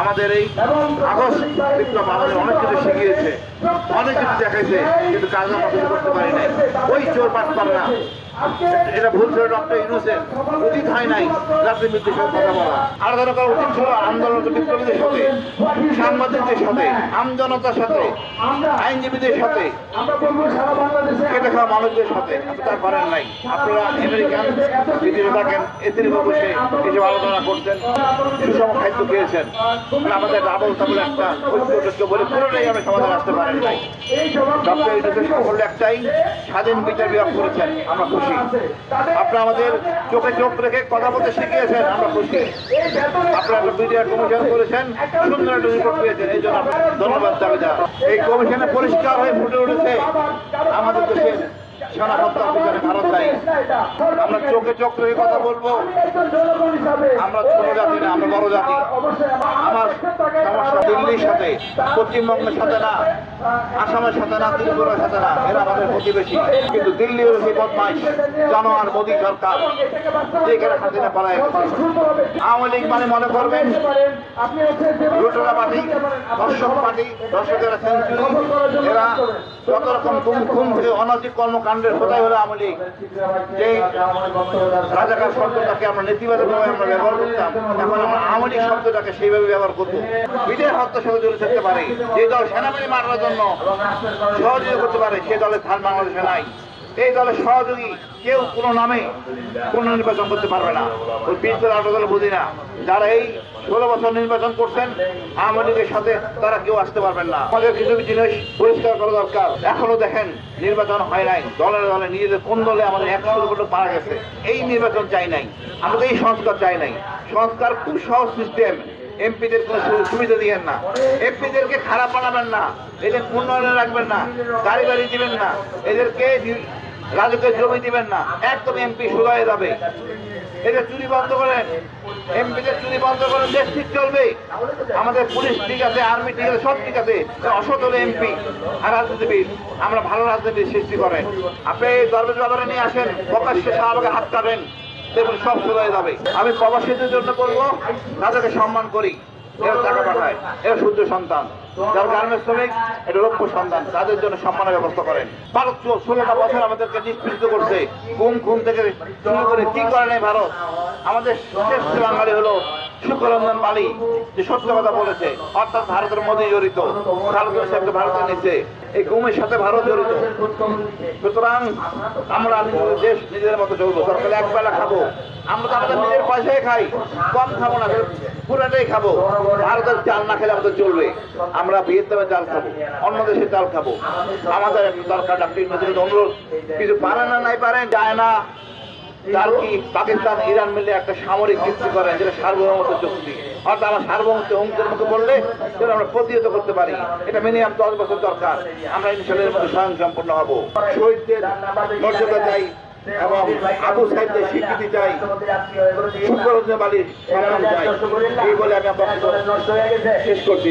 আমাদের এই আগস্ট বিপ্লব আমাদের অনেক কিছু শিখিয়েছে, অনেক কিছু দেখাইছে, কিন্তু কাজ আমরা কিছু করতে পারি নাই। ওই চোর পাঠ পারে না। এটা ভুল ছিল, ডক্টর ইউনুসের। উচিত হয় নাই রাজনীতির সাথে কথা বলা। আর ধরো করা উচিত ছিল আন্দোলন বিপ্লবীদের সাথে, সাংবাদিকদের সাথে আমজনতার সাথে, আইনজীবীদের সাথে। খেটে খাওয়া মানুষদের সাথে। তা পারেন নাই। আপনারা আমেরিকান বিদেশে থাকেন এদের বসে এসব আলোচনা করছেন সুষম খাদ্য খেয়েছেন। আমাদের ডাবল তাবল একটা ঐক্য বলে পুরোটাই আমি সমাধান আসতে পারেন। নাই ডক্টর ইউনুসের সাফল্য একটাই, স্বাধীন বিচার বিভাগ করেছেন, আমরা খুশি। আপনারা আমাদের চোখে চোখ রেখে কথা বলতে শিখিয়েছেন, আমরা খুশি। আপনারা একটা কমিশন করেছেন, সুন্দর একটা রিপোর্ট পেয়েছেন, এই জন্য ধন্যবাদ দাবিদার এই কমিশনে পরিষ্কার হয়ে ফুটে উঠেছে আমাদের দেশের আমরা চোখে চোখ রেখে কথা বলব। আমরা ছোট জাতি না, আমরা বড় জাতি। সমস্যা দিল্লির সাথে, পশ্চিমবঙ্গের সাথে না, আসামের সাথে না, ত্রিপুরার সাথে না, এরা আমাদের প্রতিবেশী কিন্তু দিল্লি হলো সেই বদমাইশ জানোয়ার মোদী সরকার যেখানে হাসিনা পালায়। আওয়ামী লীগ মানে মনে করবেন লুটোরা পার্টি দর্শক পার্টি দর্শকেরা সেঞ্চুরি, এরা যত রকম খুন থেকে অনৈতিক কর্মকাণ্ডের কোথায় হলো আমলি যে রাজাকার শব্দটাকে আমরা নেতিবাচকভাবে আমরা ব্যবহার করতাম, এখন আমরা আমলি শব্দটাকে সেইভাবে ব্যবহার করব। বিদেশ হত্যার সাথে জড়িত থাকতে পারে। যে দল সেনাবাহিনী মারার জন্য সহযোগিতা করতে পারে, সে দলের স্থান বাংলাদেশে নাই। এই দলের সহযোগী কেউ কোনো নামে কোনো নির্বাচন করতে পারবে না। ওই বিশ দল আঠারো দল বুঝি না যারা এই ষোলো বছর নির্বাচন করছেন, আওয়ামী লীগের সাথে তারা কেউ আসতে পারবেন না। আমাদের কিছু কিছু জিনিস পরিষ্কার করা দরকার। এখনও দেখেন, নির্বাচন হয় নাই। দলের দলে নিজেদের কোন দলে আমাদের একশো লোক মারা গেছে, এই নির্বাচন চাই নাই। আমাদের এই সংস্কার চাই নাই। সংস্কার খুব সহজ সিস্টেম এমপিদের কোনো সুবিধা দিবেন না। এমপিদেরকে খারাপ বানাবেন না। এদের উন্নয়নে রাখবেন না। গাড়ি বাড়ি দিবেন না। এদেরকে রাজকের জমি দিবেন না। একদম এমপি সুদায় যাবে। এদের চুরি বন্ধ করেন এমপিদের চুরি বন্ধ করেন দেশ ঠিক চলবে। আমাদের পুলিশ ঠিক আছে, আর্মি ঠিক আছে, সব ঠিক আছে অসৎ হলে এমপি আর রাজনীতিবিদ, আমরা ভালো রাজনীতি সৃষ্টি করেন। আপনি এই দরবেশ বাবারে নিয়ে আসেন, প্রকাশ্যে শাহবাগে হাত কাটেন দেখুন সব সোজা যাবে। আমি প্রবাসীদের জন্য করব তাদেরকে সম্মান করি, এরা টাকা পাঠায়, এরা শুদ্ধ সন্তান। শ্রমিক, এটা তাদের জন্য সম্মানের ব্যবস্থা করেন। ভারত ষোলোটা বছর আমাদেরকে নিষ্পৃত করছে। ঘুম ঘুম থেকে শুরু করে কি করে ভারত? আমাদের শ্রেষ্ঠ বাঙালি হলো যে সত্য কথা বলেছে। অর্থাৎ ভারতের মধ্যে জড়িত ভারতের সাথে ভারতের নিচে এই ঘুমের সাথে ভারত জড়িত। সুতরাং আমরা দেশ নিজেদের মতো চলবো, সরকার এক বেলা খাব। আমরা তো আমাদের নিজের পয়সায় খাই, কম খাব না, পুরাটাই খাব। ভারতের চাল না খেলে আমাদের চলবে। আমরা ভিয়েতনামের চাল খাব অন্য দেশে চাল খাব। আমাদের দরকার ডাক্তার ইউনিভার্সিটির অনুরোধ। কিছু পারেন না নাই পারেন যায় না। টার্কি পাকিস্তান ইরান মিলে একটা সামরিক চুক্তি করেন যেটা সার্বভৌমত্ব চুক্তি। অর্থাৎ আমার সার্বভৌমত্ব হুমকির মুখে বললে সেটা আমরা প্রতিহত করতে পারি। এটা মিনিমাম দশ বছর দরকার। আমরা ইনশাল্লাহ মধ্যে স্বয়ং সম্পূর্ণ হব। শহীদদের মর্যাদা চাই এবং আবু সাহেবদের স্বীকৃতি চাই। শুক্ররঞ্জন বালির সম্মান চাই। এই বলে আমি বক্তব্য শেষ করছি।